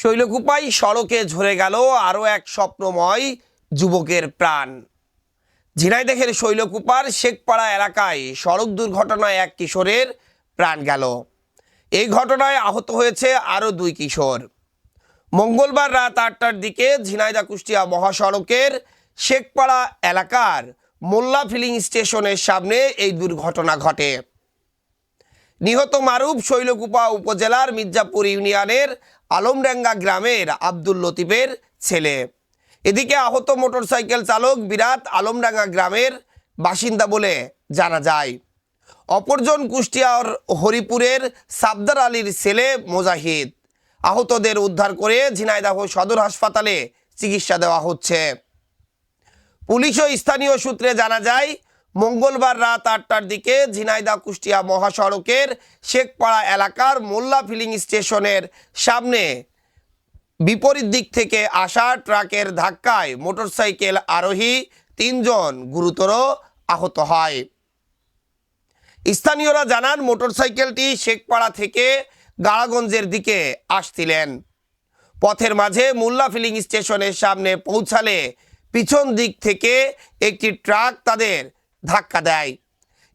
শৈলকুপাই সড়কে ঝরে গেল আরও এক স্বপ্নময় যুবকের প্রাণ। ঝিনাইদেহের শৈলকুপার শেখপাড়া এলাকায় সড়ক দুর্ঘটনায় এক কিশোরের প্রাণ গেল। এই ঘটনায় আহত হয়েছে আরও দুই কিশোর। মঙ্গলবার রাত আটটার দিকে ঝিনাইদা কুষ্টিয়া মহাসড়কের শেখপাড়া এলাকার মোল্লা ফিলিং স্টেশনের সামনে এই দুর্ঘটনা ঘটে। নিহত মারুফ শৈলকুপা উপজেলার মির্জাপুর ইউনিয়নের আলমডাঙ্গা গ্রামের আব্দুল লতিফের ছেলে। এদিকে আহত মোটরসাইকেল চালক বিরাট আলমডাঙ্গা গ্রামের বাসিন্দা বলে জানা যায়। অপরজন কুষ্টিয়ার হরিপুরের সাবদার আলীর ছেলে মোজাহিদ। আহতদের উদ্ধার করে ঝিনাইদাহ সদর হাসপাতালে চিকিৎসা দেওয়া হচ্ছে। পুলিশ ও স্থানীয় সূত্রে জানা যায় মঙ্গলবার রাত আটটার দিকে ঝিনাইদা কুষ্টিয়া মহাসড়কের শেখপাড়া এলাকার মোল্লা ফিলিং স্টেশনের সামনে বিপরীত দিক থেকে আসা ট্রাকের ধাক্কায় মোটরসাইকেল আরোহী তিনজন গুরুতর আহত হয়। স্থানীয়রা জানান, মোটরসাইকেলটি শেখপাড়া থেকে গাড়াগঞ্জের দিকে আসছিলেন। পথের মাঝে মোল্লা ফিলিং স্টেশনের সামনে পৌঁছালে পিছন দিক থেকে একটি ট্রাক তাদের ধাক্কা দেয়।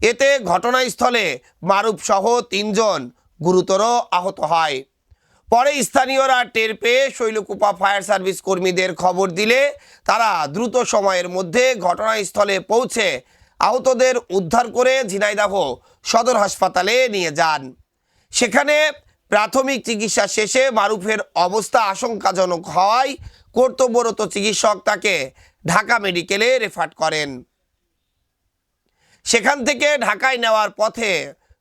এতে ঘটনাস্থলে মারুফসহ তিনজন গুরুতর আহত হয়। পরে স্থানীয়রা টের পেয়ে শৈলকুপা ফায়ার সার্ভিস কর্মীদের খবর দিলে তারা দ্রুত সময়ের মধ্যে ঘটনাস্থলে পৌঁছে আহতদের উদ্ধার করে ঝিনাইদাহ সদর হাসপাতালে নিয়ে যান। সেখানে প্রাথমিক চিকিৎসা শেষে মারুফের অবস্থা আশঙ্কাজনক হওয়ায় কর্তব্যরত চিকিৎসক তাকে ঢাকা মেডিকেলে রেফার করেন। সেখান থেকে ঢাকায় নেওয়ার পথে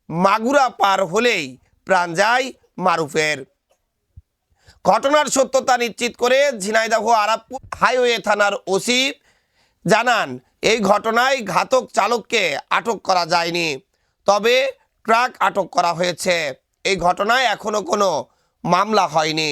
মাগুরা পার হলেই প্রাণ যায় মারুফের। ঘটনার সত্যতা নিশ্চিত করে ঝিনাইদহ আরাবপুর হাইওয়ে থানার ওসি জানান, এই ঘটনায় ঘাতক চালককে আটক করা যায়নি, তবে ট্রাক আটক করা হয়েছে। এই ঘটনায় এখনও কোনো মামলা হয়নি।